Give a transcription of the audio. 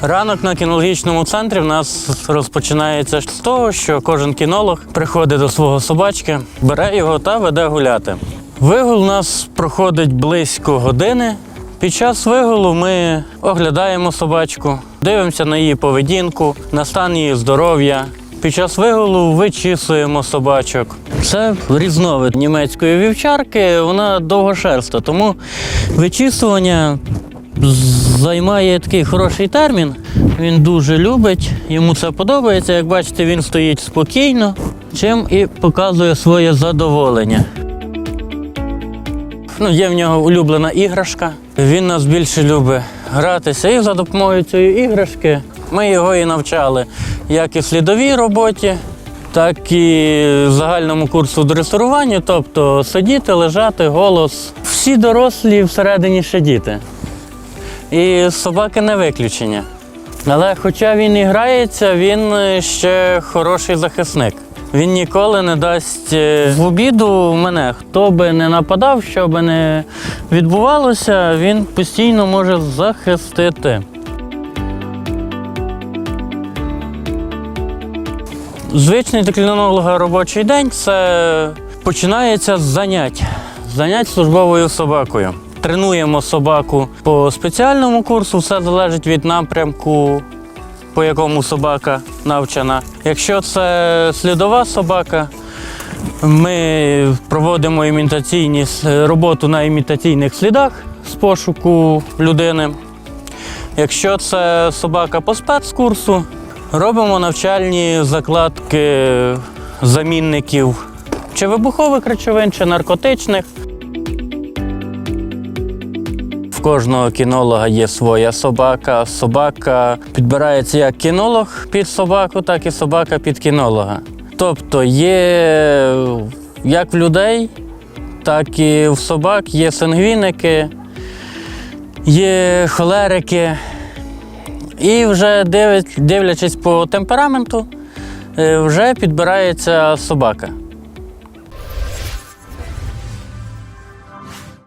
Ранок на кінологічному центрі в нас розпочинається з того, що кожен кінолог приходить до свого собачки, бере його та веде гуляти. Вигул у нас проходить близько години. Під час вигулу ми оглядаємо собачку, дивимося на її поведінку, на стан її здоров'я. Під час вигулу вичісуємо собачок. Це різновид німецької вівчарки, вона довгошерста, тому вичісування займає такий хороший термін. Він дуже любить, йому це подобається. Як бачите, він стоїть спокійно, чим і показує своє задоволення. Ну, є в нього улюблена іграшка. Він нас більше любить гратися. І за допомогою цієї іграшки ми його і навчали як і слідовій роботі, так і загальному курсу дресирування, тобто сидіти, лежати, голос. Всі дорослі всередині ще діти. І собаки не виключення. Але хоча він і грається, він е, ще хороший захисник. Він ніколи не дасть е, в обіду мене. Хто би не нападав, що би не відбувалося, він постійно може захистити. Звичний для робочий день це починається з занять. Занять службовою собакою. Тренуємо собаку по спеціальному курсу, все залежить від напрямку, по якому собака навчена. Якщо це слідова собака, ми проводимо імітаційні роботу на імітаційних слідах з пошуку людини. Якщо це собака по спецкурсу, робимо навчальні закладки замінників чи вибухових речовин, чи наркотичних. В кожного кінолога є своя собака. Собака підбирається як кінолог під собаку, так і собака під кінолога. Тобто є як в людей, так і в собак є сангвіники, є холерики. І вже дивлячись по темпераменту, е, вже підбирається собака.